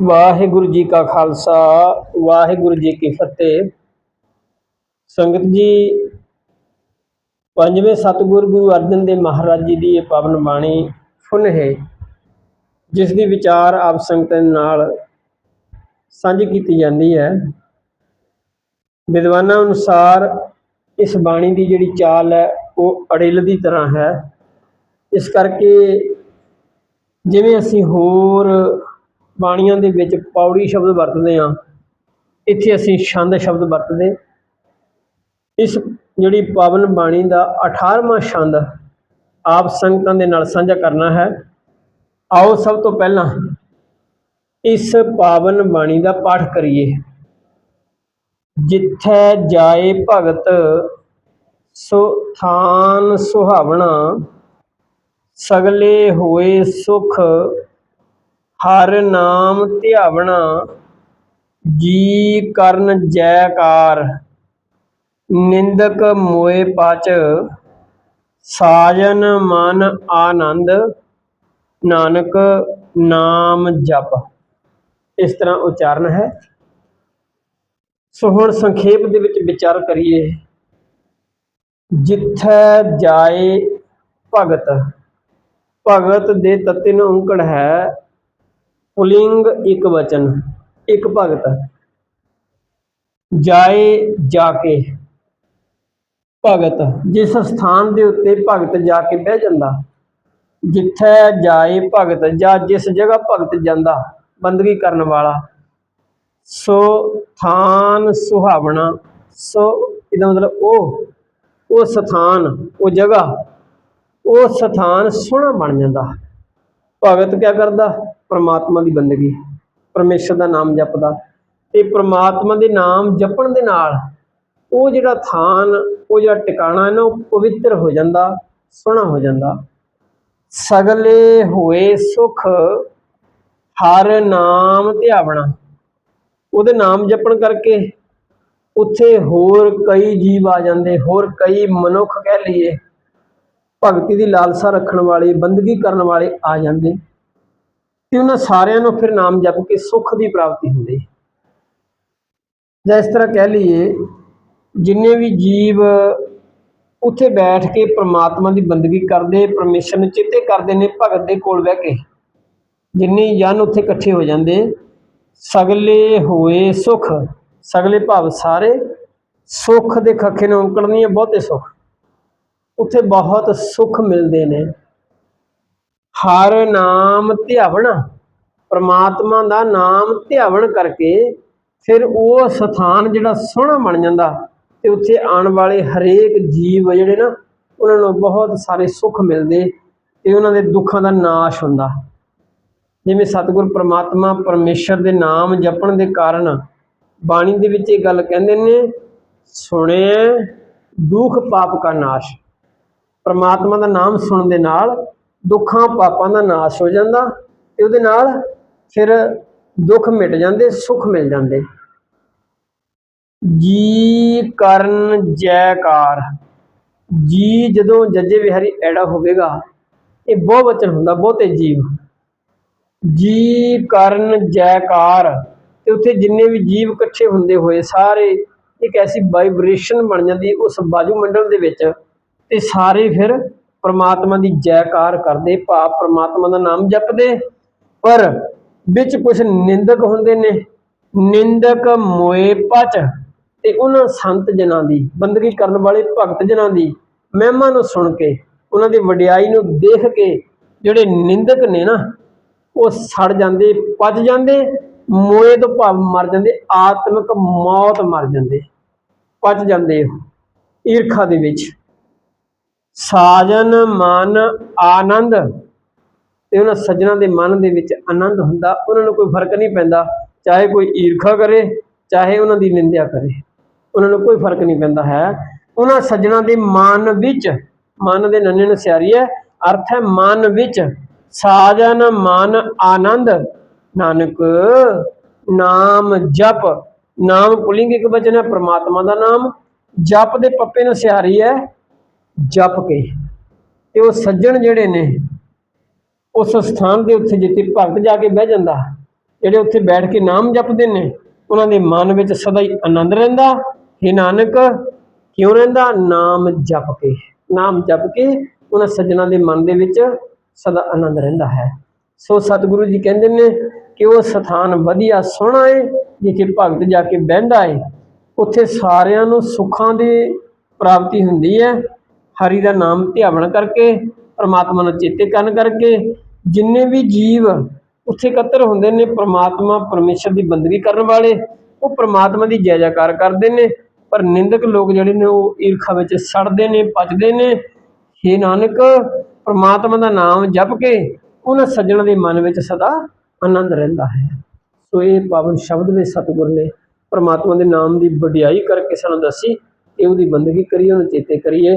ਵਾਹਿਗੁਰੂ ਜੀ ਕਾ ਖਾਲਸਾ, ਵਾਹਿਗੁਰੂ ਜੀ ਕੀ ਫਤਿਹ। ਸੰਗਤ ਜੀ, ਪੰਜਵੇਂ ਸਤਿਗੁਰ ਗੁਰੂ ਅਰਜਨ ਦੇਵ ਮਹਾਰਾਜ ਜੀ ਦੀ ਇਹ ਪਾਵਨ ਬਾਣੀ ਸੁਣ ਹੈ, ਜਿਸ ਦੀ ਵਿਚਾਰ ਆਪ ਸੰਗਤਾਂ ਨਾਲ ਸਾਂਝੀ ਕੀਤੀ ਜਾਂਦੀ ਹੈ। ਵਿਦਵਾਨਾਂ ਅਨੁਸਾਰ ਇਸ ਬਾਣੀ ਦੀ ਜਿਹੜੀ ਚਾਲ ਹੈ, ਉਹ ਅੜਿਲ ਦੀ ਤਰ੍ਹਾਂ ਹੈ। ਇਸ ਕਰਕੇ ਜਿਵੇਂ ਅਸੀਂ ਹੋਰ ਬਾਣੀਆਂ ਦੇ ਵਿੱਚ ਪੌੜੀ ਸ਼ਬਦ ਵਰਤਦੇ ਹਾਂ। ਇੱਥੇ ਅਸੀਂ ਛੰਦ ਸ਼ਬਦ ਵਰਤਦੇ। ਇਸ ਜਿਹੜੀ ਪਾਵਨ ਬਾਣੀ ਦਾ 18ਵਾਂ ਛੰਦ ਆਪ ਸੰਗਤਾਂ ਦੇ ਨਾਲ ਸਾਂਝਾ ਕਰਨਾ ਹੈ। ਆਓ ਸਭ ਤੋਂ ਪਹਿਲਾਂ ਇਸ ਪਾਵਨ ਬਾਣੀ ਦਾ ਪਾਠ ਕਰੀਏ। ਜਿੱਥੈ ਜਾਏ ਭਗਤ, ਸੋ ਥਾਨ ਸੁਹਾਵਣਾ, ਸਗਲੇ ਹੋਏ ਸੁਖ ਹਰ ਨਾਮ ਧਿਆਵਣਾ, ਜੀ ਕਰਨ ਜੈਕਾਰ, ਨਿੰਦਕ ਮੋਏ ਪਚ, ਸਾਜਨ ਮਨ ਆਨੰਦ, ਨਾਨਕ ਨਾਮ ਜਪ। ਇਸ ਤਰ੍ਹਾਂ ਉਚਾਰਨ ਹੈ। ਸੋ ਹੁਣ ਸੰਖੇਪ ਦੇ ਵਿੱਚ ਵਿਚਾਰ ਕਰੀਏ। ਜਿੱਥੈ ਜਾਏ ਭਗਤ ਭਗਤ ਦੇ ਤੱਤੇ ਨੂੰ ਔਂਕੜ ਹੈ ਪੁਲਿੰਗ ਇੱਕ ਵਚਨ, ਇੱਕ ਭਗਤ। ਜਾਏ ਜਾ ਕੇ ਭਗਤ, ਜਿਸ ਸਥਾਨ ਦੇ ਉੱਤੇ ਭਗਤ ਜਾ ਕੇ ਬਹਿ ਜਾਂਦਾ, ਜਿੱਥੇ ਜਾਏ ਭਗਤ ਜਾਂ ਜਿਸ ਜਗ੍ਹਾ ਭਗਤ ਜਾਂਦਾ, ਬੰਦਗੀ ਕਰਨ ਵਾਲਾ, ਸੋ ਥਾਨ ਸੁਹਾਵਣਾ, ਸੋ ਇਹਦਾ ਮਤਲਬ ਉਹ ਉਹ ਸਥਾਨ, ਉਹ ਜਗ੍ਹਾ, ਉਹ ਸਥਾਨ ਸੋਹਣਾ ਬਣ ਜਾਂਦਾ। ਭਗਤ ਕਿਆ ਕਰਦਾ? ਪਰਮਾਤਮਾ ਦੀ ਬੰਦਗੀ, ਪਰਮੇਸ਼ਰ ਦਾ ਨਾਮ ਜਪਦਾ। ਤੇ ਪਰਮਾਤਮਾ ਦੇ ਨਾਮ ਜਪਣ ਦੇ ਨਾਲ ਉਹ ਜਿਹੜਾ ਥਾਨ, ਉਹ ਜਿਹੜਾ ਟਿਕਾਣਾ ਹੈ ਨਾ, ਉਹ ਪਵਿੱਤਰ ਹੋ ਜਾਂਦਾ, ਸੋਹਣਾ ਹੋ ਜਾਂਦਾ। ਸਗਲੇ ਹੋਏ ਸੁਖ, ਹਰ ਨਾਮ ਧਿਆਵਣਾ ਉਹਦੇ ਨਾਮ ਜਪਣ ਕਰਕੇ ਉੱਥੇ ਹੋਰ ਕਈ ਜੀਵ ਆ ਜਾਂਦੇ, ਹੋਰ ਕਈ ਮਨੁੱਖ ਕਹਿ ਲਈਏ। ਭਗਤੀ ਦੀ ਲਾਲਸਾ ਰੱਖਣ ਵਾਲੇ, ਬੰਦਗੀ ਕਰਨ ਵਾਲੇ ਆ ਜਾਂਦੇ। ਤੇ ਉਹਨਾਂ ਸਾਰਿਆਂ ਨੂੰ ਫਿਰ ਨਾਮ ਜਪ ਕੇ ਸੁੱਖ ਦੀ ਪ੍ਰਾਪਤੀ ਹੁੰਦੀ ਜਾਂ ਇਸ ਤਰ੍ਹਾਂ ਕਹਿ ਲਈਏ, ਜਿੰਨੇ ਵੀ ਜੀਵ ਉੱਥੇ ਬੈਠ ਕੇ ਪ੍ਰਮਾਤਮਾ ਦੀ ਬੰਦਗੀ ਕਰਦੇ, ਪਰਮੇਸ਼ਰ ਨੂੰ ਚਿੱਤੇ ਕਰਦੇ ਨੇ, ਭਗਤ ਦੇ ਕੋਲ ਬਹਿ ਕੇ, ਜਿੰਨੇ ਜਨ ਉੱਥੇ ਇਕੱਠੇ ਹੋ ਜਾਂਦੇ, ਸਗਲੇ ਹੋਏ ਸੁਖ, ਸਗਲੇ ਭਾਵ ਸਾਰੇ ਸੁਖ ਦੇ ਖੱਖੇ ਨੂੰ ਔਂਕੜਨੀ ਹੈ ਬਹੁਤੇ ਸੁਖ। ਉੱਥੇ ਬਹੁਤ ਸੁਖ ਮਿਲਦੇ ਨੇ। ਹਰ ਨਾਮ ਧਿਆਵਣਾ। ਪ੍ਰਮਾਤਮਾ ਦਾ ਨਾਮ ਧਿਆਵਣ ਕਰਕੇ ਫਿਰ ਉਹ ਸਥਾਨ ਜਿਹੜਾ ਸੋਹਣਾ ਬਣ ਜਾਂਦਾ ਤੇ ਉੱਥੇ ਆਉਣ ਵਾਲੇ ਹਰੇਕ ਜੀਵ ਜਿਹੜੇ ਨਾ, ਉਹਨਾਂ ਨੂੰ ਬਹੁਤ ਸਾਰੇ ਸੁੱਖ ਮਿਲਦੇ ਤੇ ਉਹਨਾਂ ਦੇ ਦੁੱਖਾਂ ਦਾ ਨਾਸ਼ ਹੁੰਦਾ। ਜਿਵੇਂ ਸਤਿਗੁਰ ਪ੍ਰਮਾਤਮਾ ਪਰਮੇਸ਼ਰ ਦੇ ਨਾਮ ਜਪਣ ਦੇ ਕਾਰਨ ਬਾਣੀ ਦੇ ਵਿੱਚ ਇਹ ਗੱਲ ਕਹਿੰਦੇ ਨੇ, ਸੁਣੇ, ਦੁੱਖ ਪਾਪ ਕਾ ਨਾਸ਼। ਪ੍ਰਮਾਤਮਾ ਦਾ ਨਾਮ ਸੁਣਨ ਦੇ ਨਾਲ ਦੁੱਖਾਂ ਪਾਪਾਂ ਦਾ ਨਾਸ਼ ਹੋ ਜਾਂਦਾ ਤੇ ਉਹਦੇ ਨਾਲ ਫਿਰ ਦੁੱਖ ਮਿਟ ਜਾਂਦੇ, ਸੁੱਖ ਮਿਲ ਜਾਂਦੇ। ਜੀ ਕਰਨ ਜੈਕਾਰ। ਜੀ ਜਦੋਂ ਜੱਜੇ ਵਿਹਾਰੀ ਐੜਾ ਹੋਵੇਗਾ, ਇਹ ਬਹੁ ਵਚਨ ਹੁੰਦਾ, ਬਹੁਤੇ ਜੀਵ। ਜੀ ਕਰਨ ਜੈਕਾਰ। ਤੇ ਉੱਥੇ ਜਿੰਨੇ ਵੀ ਜੀਵ ਇਕੱਠੇ ਹੁੰਦੇ ਹੋਏ ਸਾਰੇ ਇੱਕ ਐਸੀ ਵਾਈਬ੍ਰੇਸ਼ਨ ਬਣ ਜਾਂਦੀ ਉਸ ਬਾਜੂ ਮੰਡਲ ਦੇ ਵਿੱਚ ਤੇ ਸਾਰੇ ਫਿਰ ਪ੍ਰਮਾਤਮਾ ਦੀ ਜੈਕਾਰ ਕਰਦੇ ਭਾਵ ਪ੍ਰਮਾਤਮਾ ਦਾ ਨਾਮ ਜਪਦੇ। ਪਰ ਵਿੱਚ ਕੁਝ ਨਿੰਦਕ ਹੁੰਦੇ ਨੇ। ਨਿੰਦਕ ਮੋਏ ਪਚ ਤੇ ਉਹਨਾਂ ਸੰਤ ਜਨਾਂ ਦੀ, ਬੰਦਗੀ ਕਰਨ ਵਾਲੇ ਭਗਤ ਜਨਾਂ ਦੀ ਮਹਿਮਾ ਨੂੰ ਸੁਣ ਕੇ, ਉਹਨਾਂ ਦੀ ਵਡਿਆਈ ਨੂੰ ਦੇਖ ਕੇ ਜਿਹੜੇ ਨਿੰਦਕ ਨੇ ਨਾ, ਉਹ ਸੜ ਜਾਂਦੇ, ਪਚ ਜਾਂਦੇ, ਮੋਏ ਤੋਂ ਭਾਵ ਮਰ ਜਾਂਦੇ, ਆਤਮਿਕ ਮੌਤ ਮਰ ਜਾਂਦੇ, ਪਚ ਜਾਂਦੇ ਈਰਖਾ ਦੇ ਵਿੱਚ। ਸਾਜਨ ਮਨ ਆਨੰਦ। ਤੇ ਉਹਨਾਂ ਸੱਜਣਾ ਦੇ ਮਨ ਦੇ ਵਿੱਚ ਆਨੰਦ ਹੁੰਦਾ, ਉਹਨਾਂ ਨੂੰ ਕੋਈ ਫ਼ਰਕ ਨਹੀਂ ਪੈਂਦਾ। ਚਾਹੇ ਕੋਈ ਈਰਖਾ ਕਰੇ, ਚਾਹੇ ਉਹਨਾਂ ਦੀ ਨਿੰਦਿਆ ਕਰੇ, ਉਹਨਾਂ ਨੂੰ ਕੋਈ ਫ਼ਰਕ ਨਹੀਂ ਪੈਂਦਾ ਹੈ। ਉਹਨਾਂ ਸੱਜਣਾ ਦੇ ਮਨ ਵਿੱਚ, ਮਨ ਦੇ ਨੰਨੇ ਨੂੰ ਸਿਆਰੀ ਹੈ ਅਰਥ ਹੈ ਮਨ ਵਿੱਚ ਸਾਜਨ ਮਨ ਆਨੰਦ। ਨਾਨਕ ਨਾਮ ਜਪ। ਨਾਮ ਪੁਲਿੰਗ ਇੱਕ ਵਚਨ ਹੈ, ਪ੍ਰਮਾਤਮਾ ਦਾ ਨਾਮ। ਜਪ ਦੇ ਪੱਪੇ ਨੂੰ ਸਿਆਰੀ ਹੈ ਜਪ ਕੇ ਤੇ ਉਹ ਸੱਜਣ ਜਿਹੜੇ ਨੇ, ਉਸ ਸਥਾਨ ਦੇ ਉੱਤੇ ਜਿੱਥੇ ਭਗਤ ਜਾ ਕੇ ਬਹਿ ਜਾਂਦਾ, ਜਿਹੜੇ ਉੱਥੇ ਬੈਠ ਕੇ ਨਾਮ ਜਪਦੇ ਨੇ, ਉਹਨਾਂ ਦੇ ਮਨ ਵਿੱਚ ਸਦਾ ਹੀ ਆਨੰਦ ਰਹਿੰਦਾ हे ਨਾਨਕ, ਕਿਉਂ ਰਹਿੰਦਾ? ਨਾਮ ਜਪ ਕੇ, ਨਾਮ ਜਪ ਕੇ ਉਹਨਾਂ ਸੱਜਣਾ ਦੇ ਮਨ ਦੇ ਵਿੱਚ ਸਦਾ ਆਨੰਦ ਰਹਿੰਦਾ ਹੈ। ਸੋ ਸਤਿਗੁਰੂ ਜੀ ਕਹਿੰਦੇ ਨੇ ਕਿ ਉਹ ਸਥਾਨ ਵਧੀਆ ਸੋਹਣਾ ਏ, ਜਿੱਥੇ ਭਗਤ ਜਾ ਕੇ ਬਹਿੰਦਾ ਏ, ਉੱਥੇ ਸਾਰਿਆਂ ਨੂੰ ਸੁੱਖਾਂ ਦੀ ਪ੍ਰਾਪਤੀ ਹੁੰਦੀ ਹੈ ਹਰੀ ਦਾ ਨਾਮ ਧਿਆਵਣ ਕਰਕੇ, ਪਰਮਾਤਮਾ ਨੂੰ ਚੇਤੇ ਕਰਨ ਕਰਕੇ, ਜਿੰਨੇ ਵੀ ਜੀਵ ਉੱਥੇ ਇਕੱਤਰ ਹੁੰਦੇ ਨੇ, ਪਰਮਾਤਮਾ ਪਰਮੇਸ਼ਰ ਦੀ ਬੰਦਗੀ ਕਰਨ ਵਾਲੇ, ਉਹ ਪਰਮਾਤਮਾ ਦੀ ਜੈ ਜੈਕਾਰ ਕਰਦੇ ਨੇ, ਪਰ ਨਿੰਦਕ ਲੋਕ ਜਿਹੜੇ ਨੇ, ਉਹ ਈਰਖਾ ਵਿੱਚ ਸੜਦੇ ਨੇ ਪਚਦੇ ਨੇ। ਹੇ ਨਾਨਕ, ਪਰਮਾਤਮਾ ਦਾ ਨਾਮ ਜਪ ਕੇ, ਉਹਨਾਂ ਸੱਜਣਾ ਦੇ ਮਨ ਵਿੱਚ ਸਦਾ ਆਨੰਦ ਰਹਿੰਦਾ ਹੈ। ਸੋ ਇਹ ਪਾਵਨ ਸ਼ਬਦ ਵਿੱਚ ਸਤਿਗੁਰ ਨੇ, ਪਰਮਾਤਮਾ ਦੇ ਨਾਮ ਦੀ ਵਡਿਆਈ ਕਰਕੇ ਸਾਨੂੰ ਦੱਸੀ ਕਿ ਉਹਦੀ ਬੰਦਗੀ ਕਰੀਏ, ਉਹਨੂੰ ਚੇਤੇ ਕਰੀਏ।